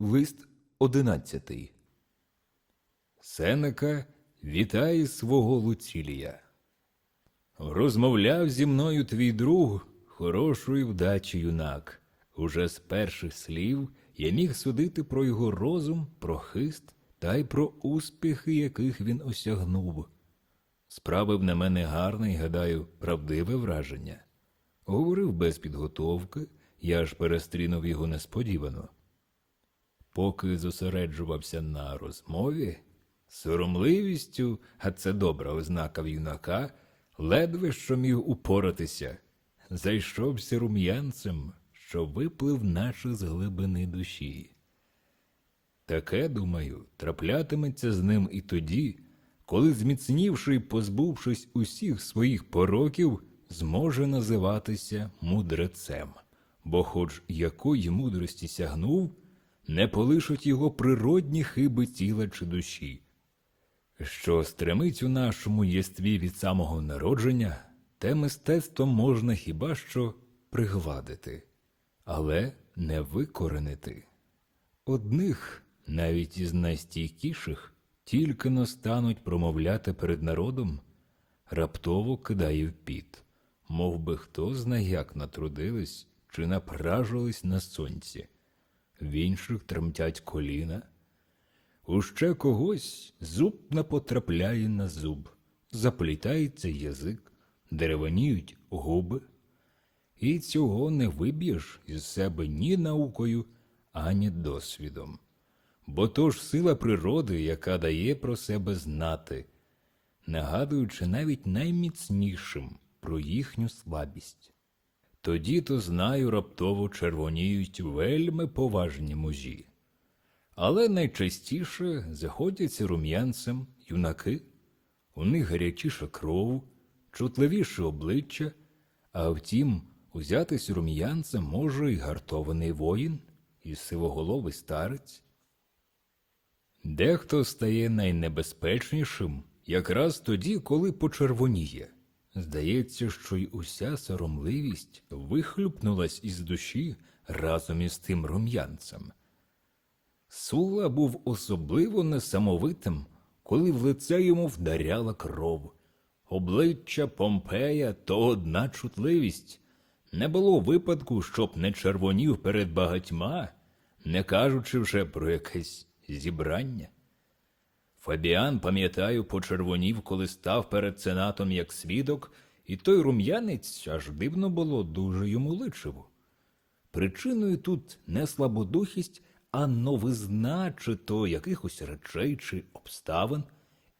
Лист одинадцятий. Сенека вітає свого Луцілія. Розмовляв зі мною твій друг, хорошої вдачі юнак. Уже з перших слів я міг судити про його розум, про хист та й про успіхи, яких він осягнув. Справив на мене гарне й, гадаю, правдиве враження. Говорив без підготовки, я ж перестрінув його несподівано. Поки зосереджувався на розмові, соромливістю, а це добра ознака в юнака, ледве що міг упоратися, зайшовся рум'янцем, що виплив наче з глибини душі. Таке, думаю, траплятиметься з ним і тоді, коли, зміцнівши й позбувшись усіх своїх пороків, зможе називатися мудрецем, бо, хоч якої мудрості сягнув, не полишать його природні хиби тіла чи душі. Що стремить у нашому єстві від самого народження, те мистецтво можна хіба що пригладити, але не викоренити. Одних, навіть із найстійкіших, тільки но стануть промовляти перед народом, раптово кидає в піт, мов би хто зна як натрудились чи напражились на сонці. В інших тремтять коліна. У ще когось зуб не потрапляє на зуб, заплітається язик, дереваніють губи. І цього не виб'єш із себе ні наукою, ані досвідом. Бо то ж сила природи, яка дає про себе знати, нагадуючи навіть найміцнішим про їхню слабість. Тоді то знаю, раптово червоніють вельми поважні мужі. Але найчастіше заходяться рум'янцем юнаки, у них гарячіша кров, чутливіше обличчя, а втім, узятись рум'янцем може і гартований воїн, і сивоголовий старець. Дехто стає найнебезпечнішим якраз тоді, коли почервоніє. Здається, що й уся соромливість вихлюпнулась із душі разом із тим рум'янцем. Сула був особливо несамовитим, коли в лице йому вдаряла кров. Обличчя Помпея то одна чутливість. Не було випадку, щоб не червонів перед багатьма, не кажучи вже про якесь зібрання. Фабіан, пам'ятаю, почервонів, коли став перед сенатом як свідок, і той рум'янець аж дивно було дуже йому личив. Причиною тут не слабодухість, а новизна чи то якихось речей чи обставин,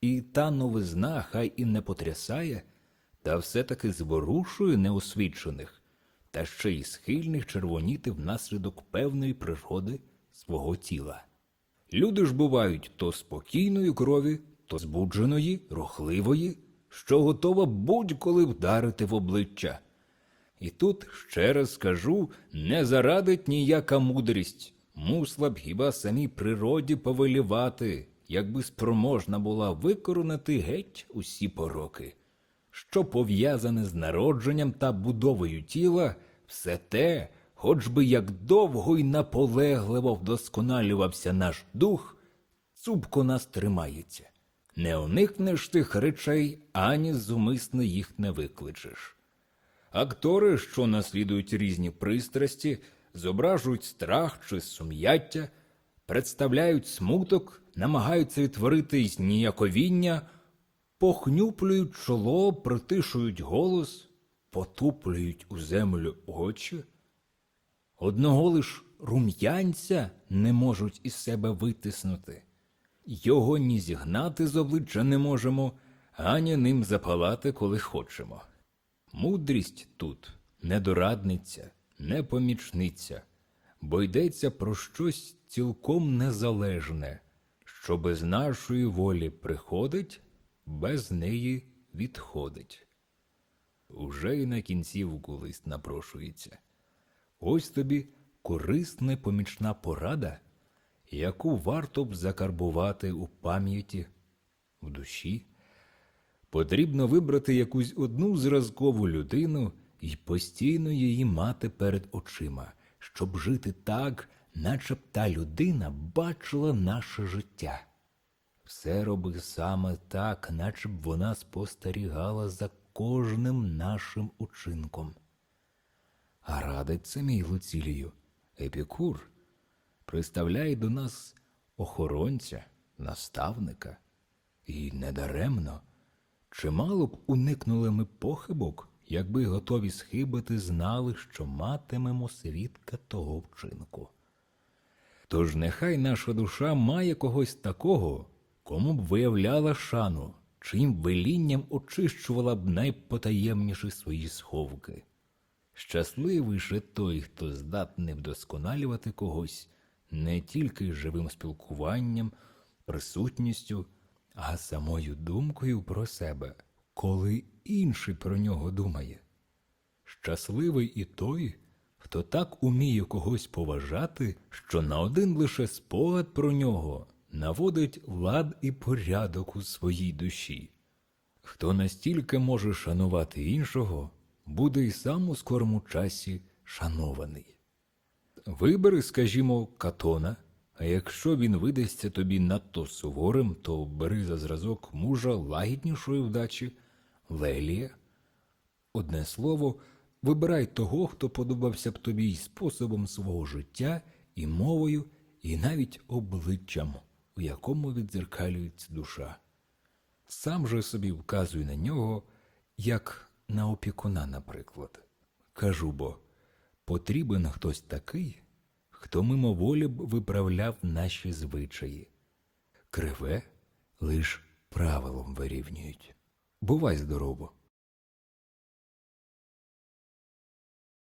і та новизна хай і не потрясає, та все-таки зворушує неосвічених, та ще й схильних червоніти внаслідок певної природи свого тіла. Люди ж бувають то спокійної крові, то збудженої, рухливої, що готова будь-коли вдарити в обличчя. І тут ще раз скажу, не зарадить ніяка мудрість, мусла б хіба самій природі повелівати, якби спроможна була викоронати геть усі пороки. Що пов'язане з народженням та будовою тіла, все те, хоч би як довго й наполегливо вдосконалювався наш дух, цупко нас тримається. Не уникнеш тих речей, ані зумисно їх не викличеш. Актори, що наслідують різні пристрасті, зображують страх чи сум'яття, представляють смуток, намагаються відтворити зніяковіння, похнюплюють чоло, притишують голос, потуплюють у землю очі. Одного лиш рум'янця не можуть із себе витиснути. Його ні зігнати з обличчя не можемо, ані ним запалати, коли хочемо. Мудрість тут не дорадниця, не помічниця, бо йдеться про щось цілком незалежне, що без нашої волі приходить, без неї відходить. Уже й на кінцівку лист напрошується. Ось тобі корисна помічна порада, яку варто б закарбувати у пам'яті, в душі. Потрібно вибрати якусь одну зразкову людину і постійно її мати перед очима, щоб жити так, наче б та людина бачила наше життя. Все робив саме так, наче б вона спостерігала за кожним нашим учинком. А радить це мій Луцілію, Епікур приставляє до нас охоронця, наставника. І недаремно. Чимало б уникнули ми похибок, якби готові схибити знали, що матимемо свідка того вчинку. Тож нехай наша душа має когось такого, кому б виявляла шану, чиїм велінням очищувала б найпотаємніші свої сховки. Щасливий же той, хто здатний вдосконалювати когось не тільки живим спілкуванням, присутністю, а самою думкою про себе, коли інший про нього думає. Щасливий і той, хто так уміє когось поважати, що на один лише спогад про нього наводить лад і порядок у своїй душі. Хто настільки може шанувати іншого, буде й сам у скорому часі шанований. Вибери, скажімо, катона, а якщо він видасться тобі надто суворим, то бери за зразок мужа лагіднішої вдачі, лелія. Одне слово, вибирай того, хто подобався б тобі й способом свого життя, і мовою, і навіть обличчям, у якому відзеркалюється душа. Сам же собі вказуй на нього, як на опікуна, наприклад. Кажу бо, потрібен хтось такий, хто мимоволі б виправляв наші звичаї. Криве лиш правилом вирівнюють. Бувай здорово!